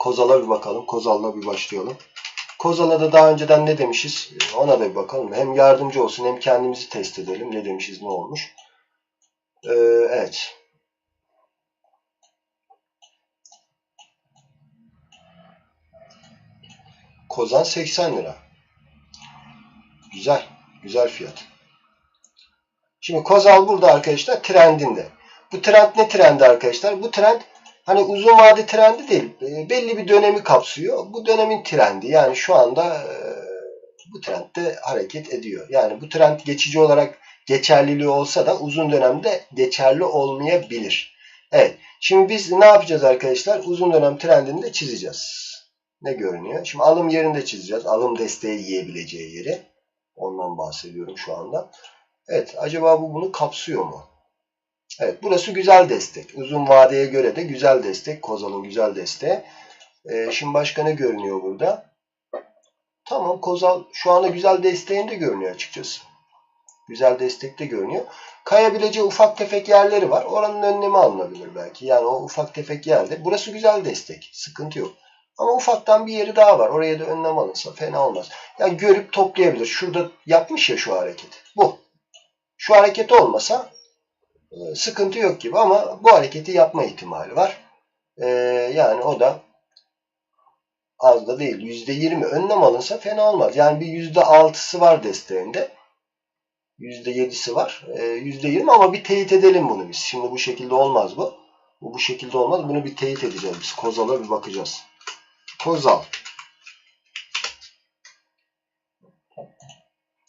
Kozal'a bir bakalım. Kozal'la bir başlayalım. Kozal'a da daha önceden ne demişiz? Ona da bir bakalım. Hem yardımcı olsun hem kendimizi test edelim. Ne demişiz, ne olmuş. Ee, evet. Kozan 80 lira. Güzel. Güzel fiyat. Şimdi Kozal burada arkadaşlar trendinde. Bu trend ne trendi arkadaşlar? Bu trend hani uzun vade trendi değil. E, belli bir dönemi kapsıyor. Bu dönemin trendi. Yani şu anda e, bu trendde hareket ediyor. Yani bu trend geçici olarak geçerliliği olsa da uzun dönemde geçerli olmayabilir. Evet. Şimdi biz ne yapacağız arkadaşlar? Uzun dönem trendini de çizeceğiz. Ne görünüyor? Şimdi alım yerinde çizeceğiz. Alım desteği yiyebileceği yeri. Ondan bahsediyorum şu anda. Evet. Acaba bu bunu kapsıyor mu? Evet. Burası güzel destek. Uzun vadeye göre de güzel destek. Kozal'ın güzel desteği. Ee, şimdi başka ne görünüyor burada? Tamam. Kozal şu anda güzel desteğinde görünüyor açıkçası. Güzel destekte görünüyor. Kayabileceği ufak tefek yerleri var. Oranın önlemi alınabilir belki. Yani o ufak tefek yerde. Burası güzel destek. Sıkıntı yok. Ama ufaktan bir yeri daha var. Oraya da önlem alınsa fena olmaz. Yani görüp toplayabilir. Şurada yapmış ya şu hareketi. Bu. Şu hareket olmasa sıkıntı yok gibi ama bu hareketi yapma ihtimali var. E, yani o da az da değil. %20 önlem alınsa fena olmaz. Yani bir %6'sı var desteğinde. %7'si var. E, %20 ama bir teyit edelim bunu biz. Şimdi bu şekilde olmaz bu. Bu bu şekilde olmaz. Bunu bir teyit edeceğiz biz. Kozal'a bir bakacağız. Kozal.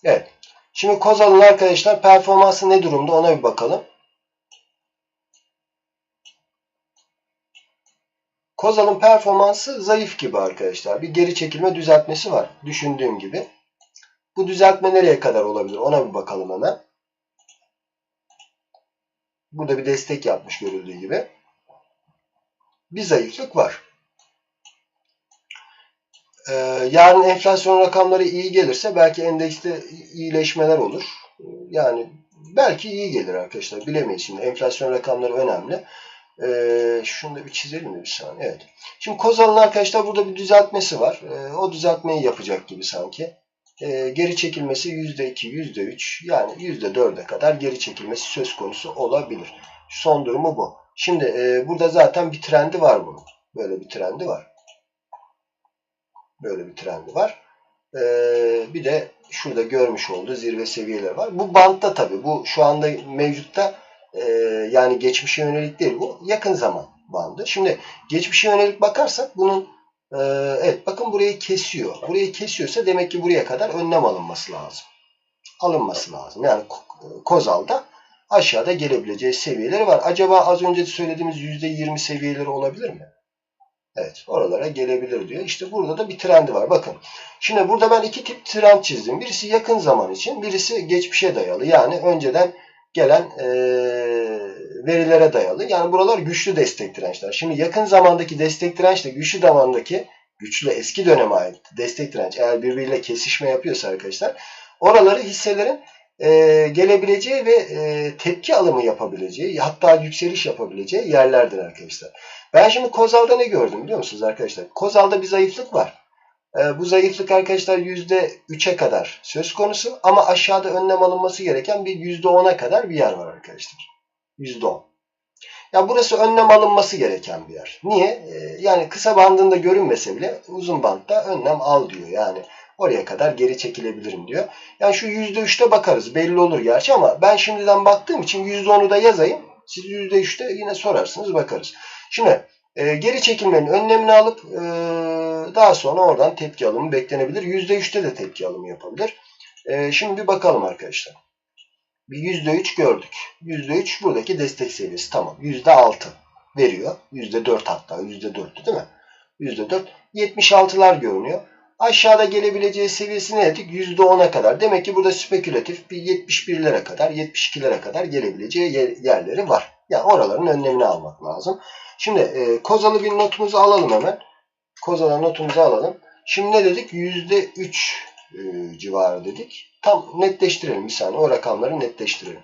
Evet. Şimdi Kozal'ın arkadaşlar performansı ne durumda ona bir bakalım. Kozal'ın performansı zayıf gibi arkadaşlar. Bir geri çekilme düzeltmesi var. Düşündüğüm gibi. Bu düzeltme nereye kadar olabilir? Ona bir bakalım hemen. Burada bir destek yapmış görüldüğü gibi. Bir zayıflık var. Ee, yarın enflasyon rakamları iyi gelirse belki endekste iyileşmeler olur. Yani belki iyi gelir arkadaşlar. Bilemeyiz şimdi. Enflasyon rakamları önemli. Ee, şunu da bir çizelim bir saniye. Evet. Şimdi Kozal'ın arkadaşlar burada bir düzeltmesi var. Ee, o düzeltmeyi yapacak gibi sanki. Ee, geri çekilmesi %2, %3 yani %4'e kadar geri çekilmesi söz konusu olabilir. Son durumu bu. Şimdi e, burada zaten bir trendi var bunun. Böyle bir trendi var. Böyle bir trendi var. Ee, bir de şurada görmüş olduğu zirve seviyeleri var. Bu bantta tabi. Bu şu anda mevcutta e, yani geçmişe yönelik değil bu. Yakın zaman bandı. Şimdi geçmişe yönelik bakarsak bunun e, evet bakın burayı kesiyor. Burayı kesiyorsa demek ki buraya kadar önlem alınması lazım. Alınması lazım. Yani Kozal'da aşağıda gelebileceği seviyeleri var. Acaba az önce söylediğimiz %20 seviyeleri olabilir mi? Evet oralara gelebilir diyor. İşte burada da bir trendi var. Bakın. Şimdi burada ben iki tip trend çizdim. Birisi yakın zaman için. Birisi geçmişe dayalı. Yani önceden gelen e, verilere dayalı. Yani buralar güçlü destek dirençler. Şimdi yakın zamandaki destek dirençle güçlü zamandaki güçlü eski döneme ait destek direnç eğer birbiriyle kesişme yapıyorsa arkadaşlar oraları hisselerin e, gelebileceği ve e, tepki alımı yapabileceği hatta yükseliş yapabileceği yerlerdir arkadaşlar. Ben şimdi Kozal'da ne gördüm biliyor musunuz arkadaşlar? Kozal'da bir zayıflık var. E, bu zayıflık arkadaşlar %3'e kadar söz konusu ama aşağıda önlem alınması gereken bir %10'a kadar bir yer var arkadaşlar. %10. Ya burası önlem alınması gereken bir yer. Niye? E, yani kısa bandında görünmese bile uzun bantta önlem al diyor. Yani oraya kadar geri çekilebilirim diyor. Yani şu %3'te bakarız. Belli olur gerçi ama ben şimdiden baktığım için %10'u da yazayım. Siz %3'te yine sorarsınız bakarız. Şimdi e, geri çekilmenin önlemini alıp e, daha sonra oradan tepki alımı beklenebilir. %3'te de tepki alımı yapabilir. E, şimdi bir bakalım arkadaşlar. Bir %3 gördük. %3 buradaki destek seviyesi. Tamam. %6 veriyor. %4 hatta. %4'tü değil mi? %4. 76'lar görünüyor. Aşağıda gelebileceği seviyesi ne dedik? %10'a kadar. Demek ki burada spekülatif bir 71'lere kadar, 72'lere kadar gelebileceği yerleri var. Yani oraların önlemini almak lazım. Şimdi e, kozalı bir notumuzu alalım hemen. Kozalı notumuzu alalım. Şimdi ne dedik? %3 e, civarı dedik. Tam netleştirelim bir saniye. O rakamları netleştirelim.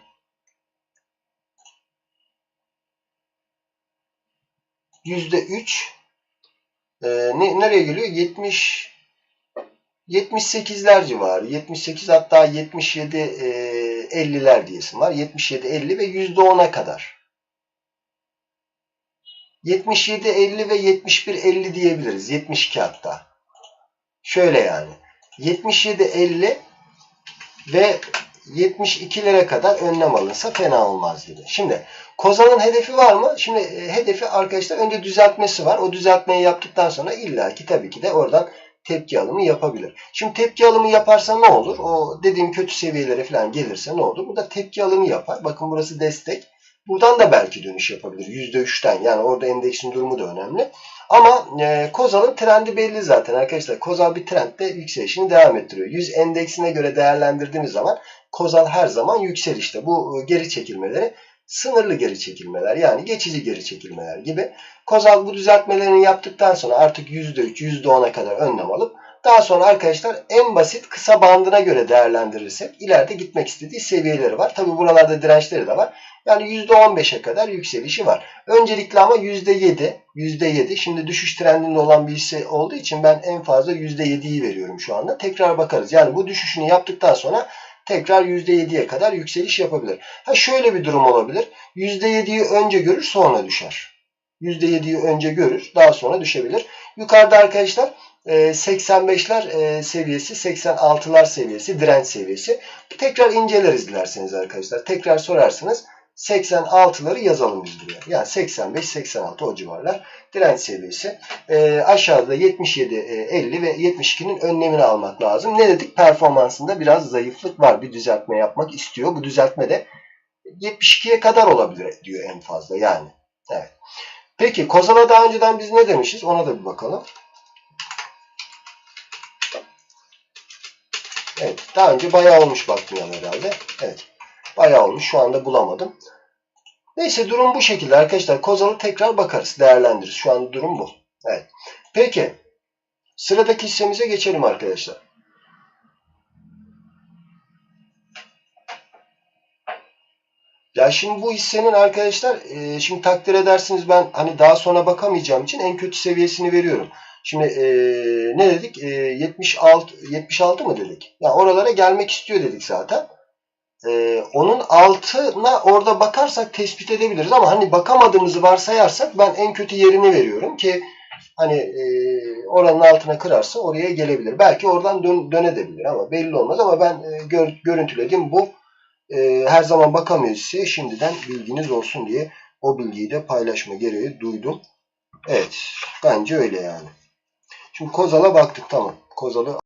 %3 e, ne, nereye geliyor? 70 78'ler civarı. 78 hatta 77 e, 50'ler diyesim var. 77 50 ve %10'a kadar. 77 50 ve 71 50 diyebiliriz. 72 hatta. Şöyle yani. 77 50 ve 72'lere kadar önlem alınsa fena olmaz gibi. Şimdi Kozan'ın hedefi var mı? Şimdi e, hedefi arkadaşlar önce düzeltmesi var. O düzeltmeyi yaptıktan sonra illaki tabii ki de oradan tepki alımı yapabilir. Şimdi tepki alımı yaparsa ne olur? O dediğim kötü seviyelere falan gelirse ne olur? Burada tepki alımı yapar. Bakın burası destek. Buradan da belki dönüş yapabilir. %3'ten. Yani orada endeksin durumu da önemli. Ama e, Kozal'ın trendi belli zaten arkadaşlar. Kozal bir trendde yükselişini devam ettiriyor. 100 endeksine göre değerlendirdiğimiz zaman Kozal her zaman yükselişte. Bu e, geri çekilmeleri sınırlı geri çekilmeler yani geçici geri çekilmeler gibi. Kozal bu düzeltmelerini yaptıktan sonra artık %3, %10'a kadar önlem alıp daha sonra arkadaşlar en basit kısa bandına göre değerlendirirsek ileride gitmek istediği seviyeleri var. Tabi buralarda dirençleri de var. Yani %15'e kadar yükselişi var. Öncelikle ama %7, %7 şimdi düşüş trendinde olan bir hisse olduğu için ben en fazla %7'yi veriyorum şu anda. Tekrar bakarız. Yani bu düşüşünü yaptıktan sonra tekrar %7'ye kadar yükseliş yapabilir. Ha şöyle bir durum olabilir. %7'yi önce görür sonra düşer. %7'yi önce görür daha sonra düşebilir. Yukarıda arkadaşlar 85'ler seviyesi, 86'lar seviyesi, direnç seviyesi. Tekrar inceleriz dilerseniz arkadaşlar. Tekrar sorarsınız. 86'ları yazalım biz buraya. Yani 85-86 o civarlar direnç seviyesi. E, aşağıda 77, e, 50 ve 72'nin önlemini almak lazım. Ne dedik? Performansında biraz zayıflık var. Bir düzeltme yapmak istiyor. Bu düzeltme de 72'ye kadar olabilir diyor en fazla yani. Evet. Peki Kozal'a daha önceden biz ne demişiz? Ona da bir bakalım. Evet. Daha önce bayağı olmuş bakmayalım herhalde. Evet. Bayağı olmuş. Şu anda bulamadım. Neyse durum bu şekilde arkadaşlar. Kozal'ı tekrar bakarız. Değerlendiririz. Şu an durum bu. Evet. Peki. Sıradaki hissemize geçelim arkadaşlar. Ya şimdi bu hissenin arkadaşlar e, şimdi takdir edersiniz ben hani daha sonra bakamayacağım için en kötü seviyesini veriyorum. Şimdi e, ne dedik? E, 76 76 mı dedik? Yani oralara gelmek istiyor dedik zaten. E, onun altına orada bakarsak tespit edebiliriz ama hani bakamadığımızı varsayarsak ben en kötü yerini veriyorum ki hani e, oranın altına kırarsa oraya gelebilir. Belki oradan dön, dönebilir ama belli olmaz ama ben e, gör, görüntülediğim bu e, her zaman bakamıyoruz ise şimdiden bilginiz olsun diye o bilgiyi de paylaşma gereği duydum. Evet. Bence öyle yani. Şimdi Kozal'a baktık tamam. Kozal'ı